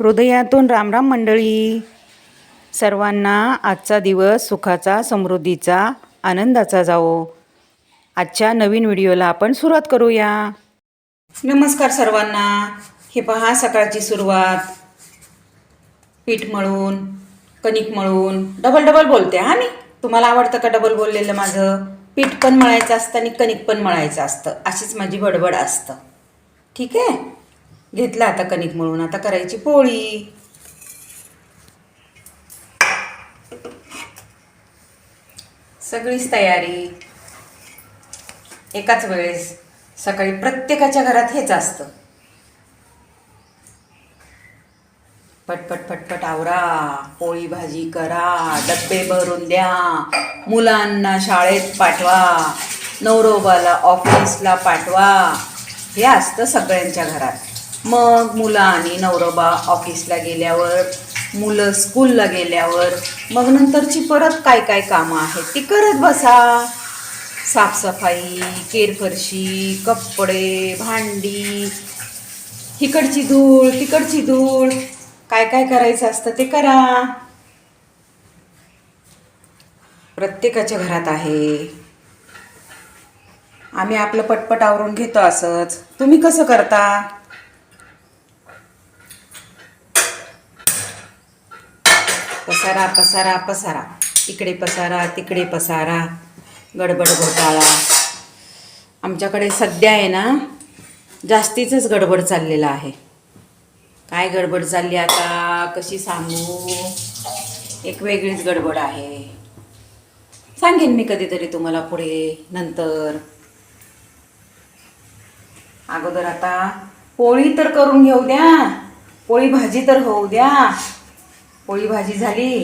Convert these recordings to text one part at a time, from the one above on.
हृदयातून रामराम मंडळी. सर्वांना आजचा दिवस सुखाचा समृद्धीचा आनंदाचा जावो. आजच्या नवीन व्हिडिओला आपण सुरुवात करूया. नमस्कार सर्वांना. हे पहा सकाळची सुरुवात. पीठ मळून कणिक मळून. डबल डबल बोलते हा मी. तुम्हाला आवडतं का डबल बोललेलं माझं? पीठ पण मळायचं असतं आणि कणिक पण मळायचं असतं. अशीच माझी बडबड असतं. ठीक आहे? घेतला आता कणिक मळून. आता करायची पोळी. सगळीच तयारी. एकाच वेळेस सकाळी प्रत्येकाच्या घरात हेच असतं. पटपट पटपट आवरा. पोळी भाजी करा. डब्बे भरून द्या. मुलांना शाळेत पाठवा. नवरोबाला ऑफिसला पाठवा. हे असतं सगळ्यांच्या घरात. मग मुलं आणि नवरोबा ऑफिसला गेल्यावर मुलं स्कूलला गेल्यावर मग नंतरची परत काय काय कामं आहेत ती करत बसा. साफसफाई केरफरशी कपडे भांडी इकडची धूळ तिकडची धूळ काय काय करायचं असतं ते करा. प्रत्येकाच्या घरात आहे. आम्ही आपलं पटपट आवरून घेतो असंच. तुम्ही कसं करता? पसारा पसारा पसारा. इकडे पसारा तिकडे पसारा. गडबड घोटाळा. आमच्याकडे सध्या आहे ना जास्तीचंच गडबड चाललेलं आहे. काय गडबड चालली आता? कशी सांगू? एक वेगळीच गडबड आहे. सांगेन मी कधीतरी तुम्हाला पुढे नंतर. अगोदर आता पोळी तर करून घेऊ द्या. पोळी भाजी तर होऊ द्या. पोळी भाजी झाली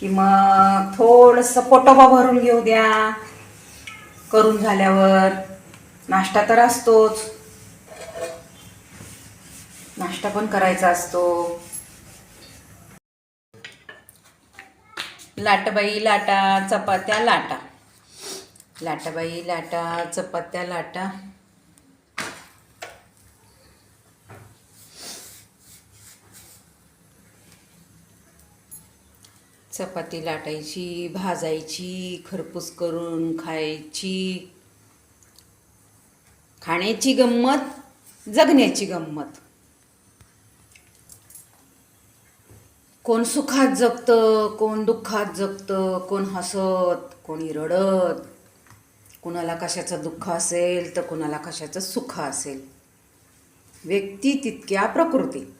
की मग थोडंसं पोटोबा भरून घेऊ द्या. करून झाल्यावर नाश्ता तर असतोच. नाश्ता पण करायचा असतो. लाटबाई लाटा चपात्या लाटा. लाटाबाई लाटा चपात्या लाटा. चपाती लाटायची भाजायची खरपूस करून खायची. खाण्याची गंमत जगण्याची गंमत. कोण सुखात जगतं कोण दुःखात जगतं कोण हसत कोणी रडत. कुणाला कशाचं दुःख असेल तर कुणाला कशाचं सुख असेल. व्यक्ती तितक्या प्रकृती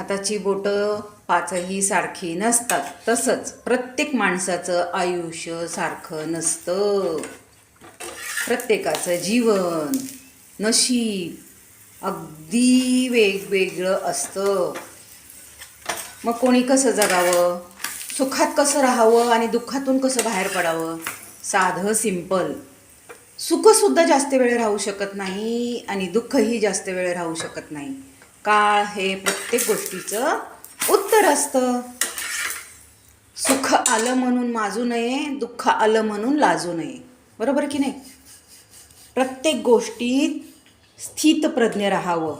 हाताची बोटं पाचही सारखी नसतात. तसंच प्रत्येक माणसाचं आयुष्य सारखं नसतं. प्रत्येकाचं जीवन नशीब अगदी वेगवेगळं असतं. मग कोणी कसं जगावं? सुखात कसं राहावं आणि दुःखातून कसं बाहेर पडावं? साधं सिंपल. सुखसुद्धा जास्त वेळ राहू शकत नाही आणि दुःखही जास्त वेळ राहू शकत नाही. काळ हे प्रत्येक गोष्टीचं उत्तर असतं. सुख आलं म्हणून माजू नये दुःख आलं म्हणून लाजू नये. बरोबर की नाही? प्रत्येक गोष्टीत स्थितप्रज्ञ राहावं.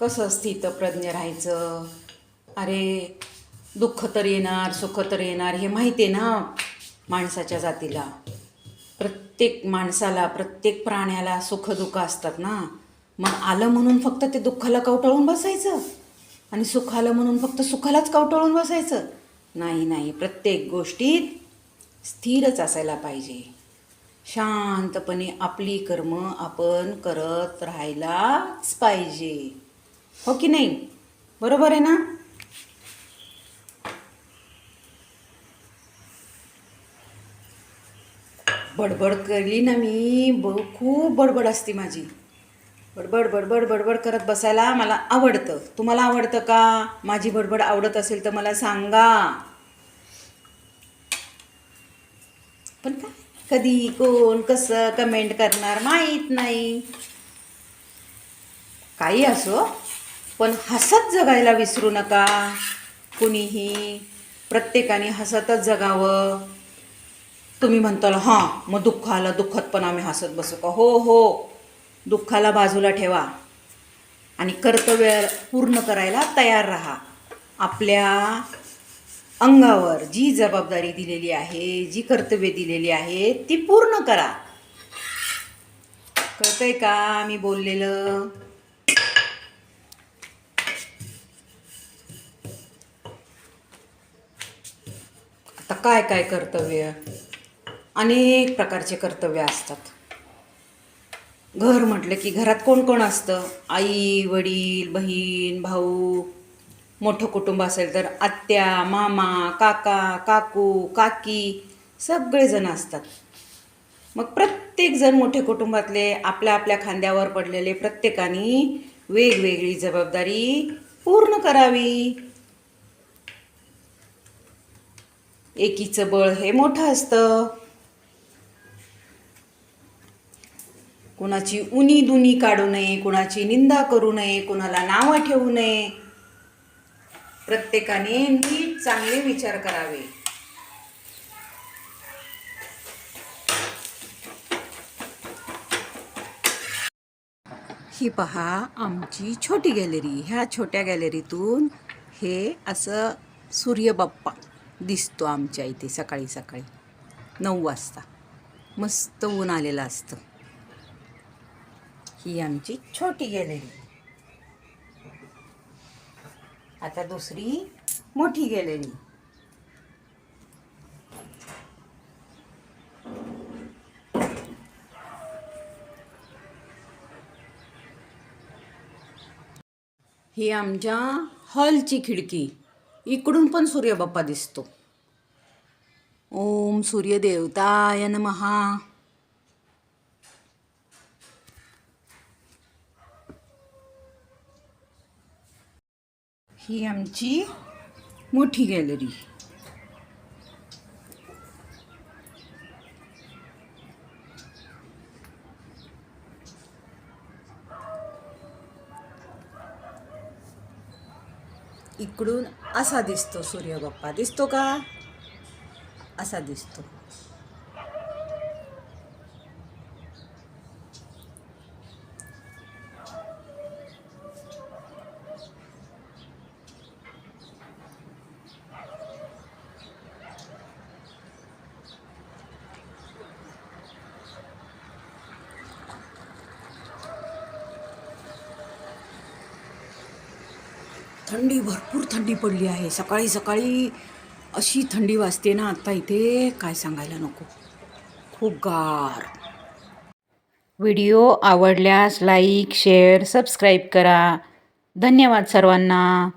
कसं स्थितप्रज्ञ राहायचं? अरे दुःख तर येणार सुख तर येणार हे माहिती आहे ना माणसाच्या जातीला. प्रत्येक प्रत्येक माणसाला प्रत्येक प्राण्याला सुख दुःख असतात ना. मग आलं म्हणून फक्त ते दुःखाला कवटाळून बसायचं. आणि सुख आलं म्हणून फक्त सुखालाच कवटाळून बसायचं. नाही नाही प्रत्येक गोष्टीत स्थिरच असायला पाहिजे. शांतपणे आपली कर्म आपण करत राहायलाच पाहिजे. हो की नाही? बरोबर आहे ना? बडबड केली ना मी. ब खूप बडबड असते माझी. बडबड बडबड बडबड करत बसायला मला आवडतं. तुम्हाला आवडतं का? माझी बडबड आवडत असेल तर मला सांगा. पण काय? कधी कोण कसं कमेंट करणार माहीत नाही. काही असो पण हसत जगायला विसरू नका. कुणीही प्रत्येकाने हसतच जगावं. तुम्ही म्हणताल हां मग दुःख आलं दुःखात पण आम्ही हसत बसू का? हो हो. दुःखाला बाजूला ठेवा. आणि कर्तव्य पूर्ण करायला तयार राहा. आपल्या अंगावर जी जबाबदारी दिलेली आहे जी कर्तव्य दिलेली आहे ती पूर्ण करा. कळतंय का मी बोललेलं? आता काय काय कर्तव्य? अनेक प्रकारचे कर्तव्य असतात. घर म्हटलं की घरात कोण कोण असतं? आई वडील बहीण भाऊ मोठं कुटुंब असेल तर आत्या मामा काका काकू काकी सगळेजण असतात. मग प्रत्येकजण मोठे कुटुंबातले आपल्या आपल्या खांद्यावर पडलेले प्रत्येकाने वेगवेगळी जबाबदारी पूर्ण करावी. एकीचं बळ हे मोठं असतं. कुणाची उनी दुनी काढू नये कुणाची निंदा करू नये कुणाला नावं ठेवू नये. प्रत्येकाने नीट चांगले विचार करावे. ही पहा आमची छोटी गॅलरी. ह्या छोट्या गॅलरीतून हे असं सूर्यबाप्पा दिसतो आमच्या इथे सकाळी सकाळी. नऊ वाजता. मस्त ऊन आलेलं असतं. ही आमची छोटी गॅलरी. आता दुसरी मोठी गॅलरी. ही आमच्या हॉलची खिडकी. इकडून पण सूर्यबाप्पा दिसतो. ओम सूर्यदेवताय नमहा. ही आमची मोठी गॅलरी. इकडून असा दिसतो सूर्यबाप्पा. दिसतो का? असा दिसतो. थंडी भरपूर थंडी पडली आहे. सकाळी सकाळी अशी थंडी वाजते ना. आता इथे काय सांगायला नको. खूप गार. व्हिडिओ आवडल्यास लाईक शेअर सबस्क्राईब करा. धन्यवाद सर्वांना.